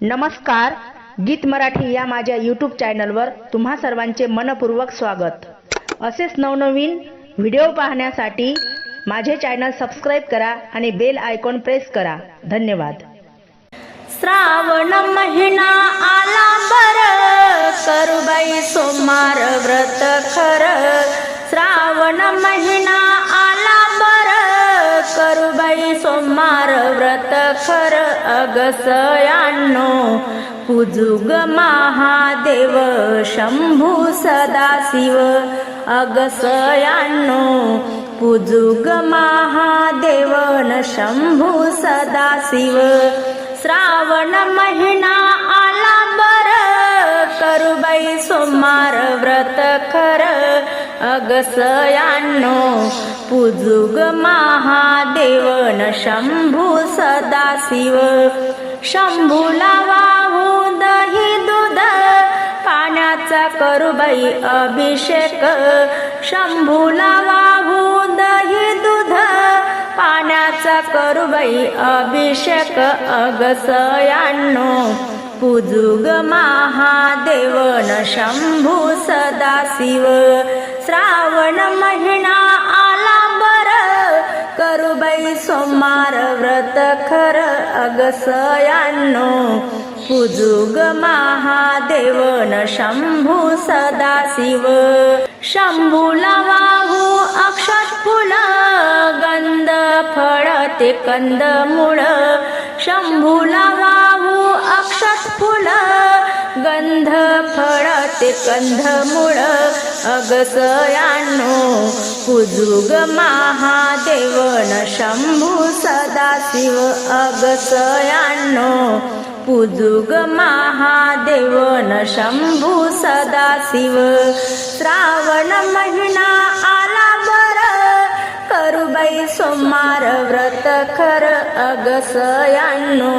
नमस्कार गीत मराठी या माझ्या यूट्यूब चॅनलवर तुम्हा सर्वांचे मनपूर्वक स्वागत. असेच नवनवीन व्हिडिओ पाहण्यासाठी माझे चॅनल सबस्क्राईब करा आणि बेल आयकॉन प्रेस करा. धन्यवाद. श्रावण महिना आला बर करुबाई सोमार व्रत खर पुजुग महादेव शंभू सदाशिव अगसयानो पुजुग महादेवन शंभू सदाशिव श्रावण महिना आला बर करुबाई सोमार व्रत खर। अगसयानो पुजुग महादेव शंभू सदाशिव शंभूला वाहू दही दूध. पाण्याचा करुबाई अभिषेक. शंभूला वाहू दही दूध. पाण्याचा करुबाई अभिषेक. अगसयानो पुजुग महादेवन शंभू सदाशिव श्रावण महिना सोमार व्रत खर अगसयानो पुजुग महादेवन शंभू सदाशिव शंभूला वाहू अक्षत फुल गंध फळ ते कंद मुळ. शंभूला वाहू अक्षत फुल गंध फळ ते कंद मुळ. अगसयानो पुजुग महादेवन शंभू सदाशिव अगसयानो पुजुग महादेवन शंभू सदाशिव श्रावण महिना आला बर करुबाई सोमार व्रत खर अगसयानो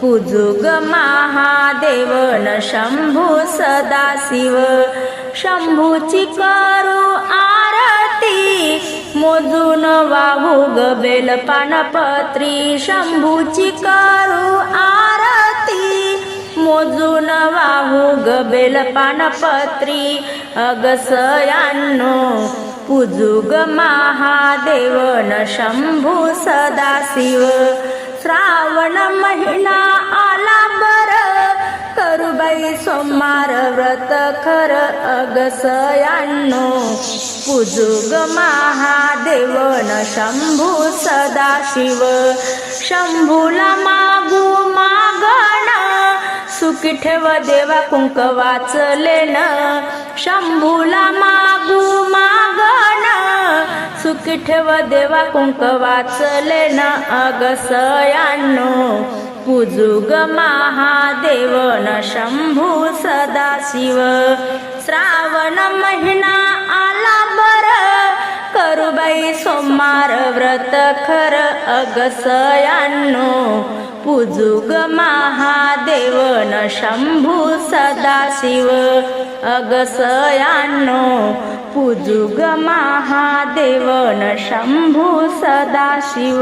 कुजुगमाहादेव न शंभू सदाशिव शंभूची करू आरती मोजून वाहू गबेल पानपत्री. शंभूची करू आरती मोजून वाहू गबेल पानपत्री. अगसयानो पुजुग न शंभू सदाशिव श्रावण महिना आला बर. करुबाई सोमार व्रत खर अगसयानो पुजुग महादेवन शंभू सदाशिव शंभूला मागू मागण. सुखी ठेव देवा कुंक वाचलेन. शंभूला मागू मागण. सुखी ठेव देवा कुंक वाचलेन अगसयानो. पुजुग न शंभू सदाशिव श्रावण महिना आला बर. करुबाई सोमार व्रत खर अगसयानो. पुजुग न शंभू सदाशिव अगसयानो पुजुग महादेवन शंभू सदाशिव।